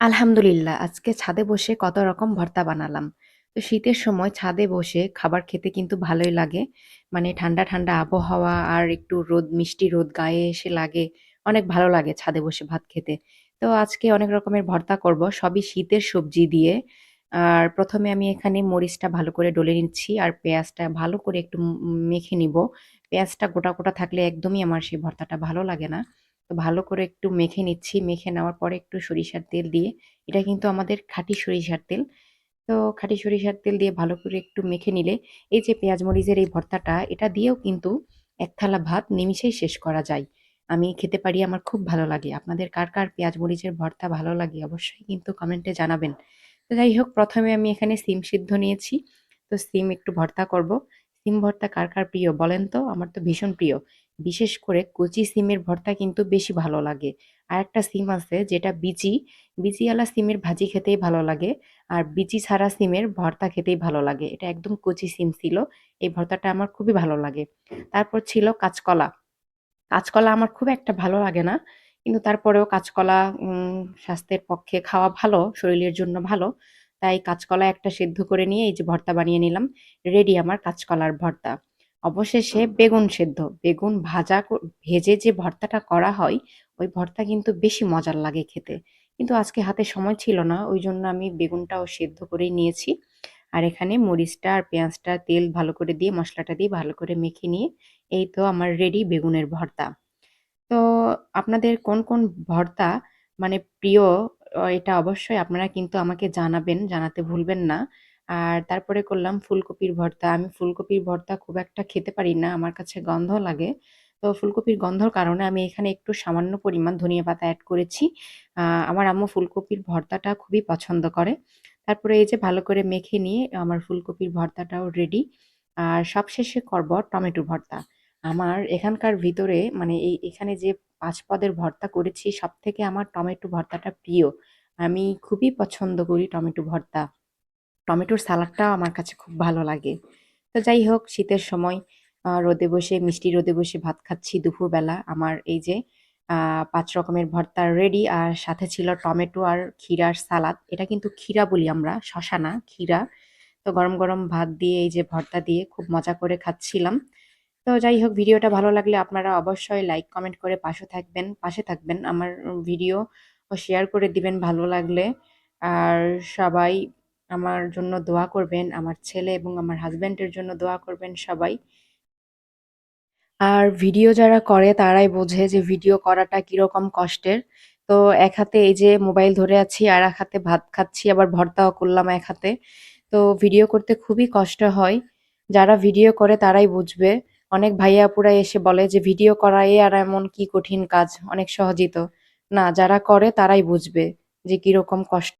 আলহামদুলিল্লাহ আজকে ছাদে বসে কত রকম ভর্তা বানালাম। তো শীতের সময় ছাদে বসে খাবার খেতে কিন্তু ভালোই লাগে। মানে ঠান্ডা, ঠান্ডা আবহাওয়া আর একটু রোদ মিষ্টি রোদ গায়ে এসে লাগে। অনেক ভালো লাগে ছাদে বসে ভাত খেতে। তো আজকে অনেক রকমের ভর্তা করব সবই শীতের সবজি দিয়ে। আর প্রথমে আমি এখানে মরিচটা ভালো করে ডলে নিচ্ছি আর পেঁয়াজটা ভালো করে একটু মেখে নিব। পেঁয়াজটা গোটা, গোটা থাকলে একদমই আমার সেই ভর্তাটা ভালো লাগে না। তো ভালো করে একটু মেখে নিচ্ছি। মেখে নেওয়ার পরে একটু সরিষার তেল দিয়ে এটা কিন্তু আমাদের খাঁটি সরিষার তেল। তো খাঁটি সরিষার তেল দিয়ে ভালো করে একটু মেখে নিলে এই যে পেঁয়াজ মরিচের এই ভর্তাটা এটা দিয়েও কিন্তু এক থালা ভাত নিমিষেই শেষ করা যায়। আমি খেতে পারি আমার খুব ভালো লাগে। আপনাদের কার, কার পেঁয়াজ মরিচের ভর্তা ভালো লাগে অবশ্যই কিন্তু কমেন্টে জানাবেন। তো যাই হোক প্রথমে আমি এখানে সিম সিদ্ধ নিয়েছি। তো সিম একটু ভর্তা করব। সিম ভর্তা কার, কার প্রিয় বলেন তো? আমার তো ভীষণ প্রিয়। বিশেষ করে কচি সিমের ভর্তা কিন্তু বেশি ভালো লাগে। আরেকটা সিম আছে যেটা বিচি, বিচিওয়ালা সিমের ভাজি খেতেই ভালো লাগে। আর বিচি ছাড়া সিমের ভর্তা খেতেই ভালো লাগে। এটা একদম কচি সিম ছিল। এই ভর্তাটা আমার খুবই ভালো লাগে। তারপর ছিল কাঁচকলা। কাঁচকলা আমার খুব একটা ভালো লাগে না। কিন্তু তারপরেও কাঁচকলা স্বাস্থ্যের পক্ষে খাওয়া ভালো, শরীরের জন্য ভালো। তাই কাঁচকলা একটা সেদ্ধ করে নিয়ে এই যে ভর্তা বানিয়ে নিলাম। রেডি আমার কাঁচকলার ভর্তা। অবশেষে বেগুন সেদ্ধ। বেগুন ভাজা ভেজে যে ভর্তাটা করা হয়, ওই ভর্তা কিন্তু বেশি মজার লাগে খেতে। কিন্তু আজকে হাতে সময় ছিল না। ওই জন্য আমি বেগুনটাও সেদ্ধ করেই নিয়েছি। আর এখানে মরিচটা আর পেঁয়াজটা তেল ভালো করে দিয়ে মশলাটা দিয়ে ভালো করে মেখে নিয়ে এই তো আমার রেডি বেগুনের ভর্তা। তো আপনাদের কোন, কোন ভর্তা মানে প্রিয় এটা অবশ্যই আপনারা কিন্তু আমাকে জানাবেন, জানাতে ভুলবেন না। আর তারপরে করলাম ফুলকপির ভর্তা। আমি ফুলকপির ভর্তা খুব একটা খেতে পারি না। আমার কাছে গন্ধ লাগে। তো ফুলকপির গন্ধর কারণে আমি এখানে একটু সামান্য পরিমাণ ধনিয়া পাতা এড করেছি। আমার আম্মু ফুলকপির ভর্তাটা খুবই পছন্দ করে। তারপরে এই যে ভালো করে মেখে নিয়ে আমার ফুলকপির ভর্তাটাও রেডি। আর সবশেষে করব টমেটো ভর্তা। আমার এখানকার ভিতরে মানে এই, এখানে যে পাঁচ পদের ভর্তা করেছি সব থেকে আমার টমেটো ভর্তাটা প্রিয়। আমি খুবই পছন্দ করি টমেটো ভর্তা। টমেটোর সালাদটাও আমার কাছে খুব ভালো লাগে। তো যাই হোক শীতের সময় রোদে বসে মিষ্টি রোদে বসে ভাত খাচ্ছি দুপুরবেলা। আমার এই যে পাঁচ রকমের ভর্তা রেডি আর সাথে ছিল টমেটো আর ক্ষীরার সালাদ। এটা কিন্তু ক্ষীরা বলি আমরা, শশা না ক্ষীরা। তো গরম, গরম ভাত দিয়ে এই যে ভর্তা দিয়ে খুব মজা করে খাচ্ছিলাম। তো যাই হোক ভিডিওটা ভালো লাগলে আপনারা অবশ্যই লাইক, কমেন্ট করে পাশে থাকবেন পাশে থাকবেন। আমার ভিডিও শেয়ার করে দিবেন ভালো লাগলে। আর সবাই আমার জন্য দোয়া করবেন। আমার ছেলে এবং আমার হাসব্যান্ডের জন্য দোয়া করবেন সবাই। আর ভিডিও যারা করে তারাই বোঝে যে ভিডিও করাটা কীরকম কষ্টের। তো এক হাতে এই যে মোবাইল ধরে আছি আর এক হাতে ভাত খাচ্ছি আবার ভর্তাও করলাম এক হাতে। তো ভিডিও করতে খুবই কষ্ট হয়। যারা ভিডিও করে তারাই বুঝবে। অনেক ভাইয়া আপুরা এসে বলে যে ভিডিও করা এ আর এমন কি কঠিন কাজ, অনেক সহজিত না যারা করে তারাই বুঝবে যে কীরকম কষ্ট